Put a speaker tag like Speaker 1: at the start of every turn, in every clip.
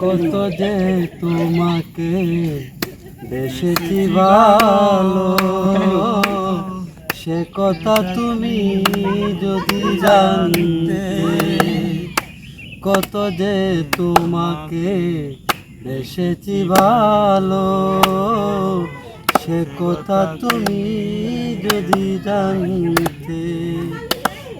Speaker 1: কত যে তোমাকে বেসেছি ভালো, সে কথা তুমি যদি জানতে, কত যে তোমাকে বেসেছি ভালো, সে কথা তুমি যদি জানতে।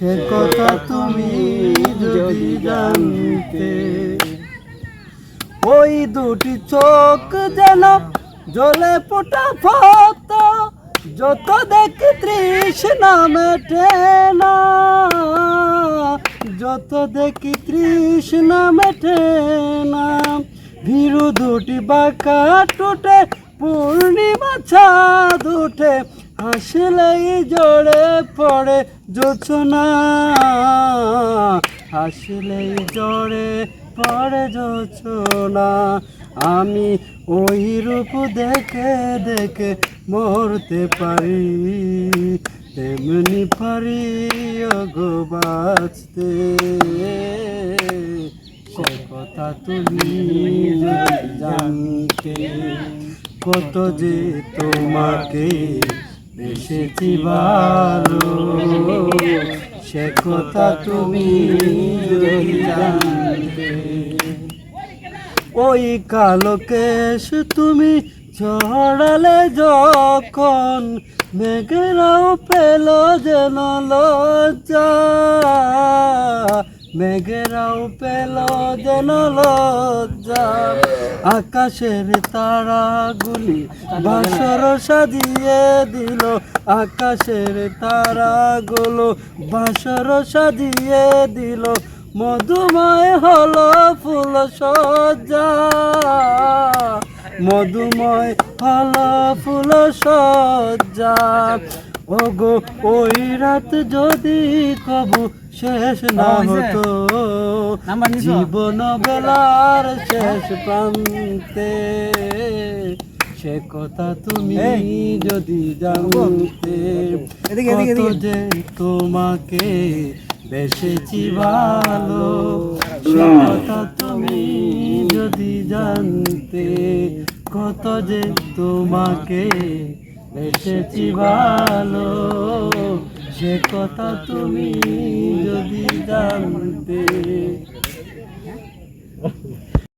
Speaker 1: সে কথা তুমি যদি জানতে। ওই দুটি চোখ যেন জলে পোটা ফত যত দেখি তৃষ্ণা মেটে না। যত দেখি তৃষ্ণা মেটে না। ভীরু দুটি বাঁকা টুটে পূর্ণিমা ছাদ উঠে হাসলেই জড়ে পড়ে জোছনা। হাসলেই জড়ে পড়ে জোছনা। আমি ওই রূপ দেখে দেখে মরতে পারি, তেমনি পারি গো বাঁচতে। সে কথা তুমি জানতে, কত যে তোমাকে বেসেছি ভালো সে কথা তুমি ওই কালো কেশ তুমি ছড়ালে যখন মেঘেরাও পেল যেন লজ্জা। মেঘেরাও পেল যেন লজ্জা। আকাশের তারাগুলি বাসর সাজিয়ে দিল। আকাশের তারাগুলো বাসর সাজিয়ে দিল। মধুময় হলো ফুল সজ্জা। মধুময় হলো ফুল সজ্জা। ওগো ওই রাত যদি কবু শেষ না হতো জীবন বেলার শেষ প্রান্তে সে কথা তুমি যদি জানতে কত যে তোমাকে বেসেছি ভালো। সে কথা তুমি যদি জানতে কত যে তোমাকে এসেছি ভালো। সে কথা তুমি যদি জানতে।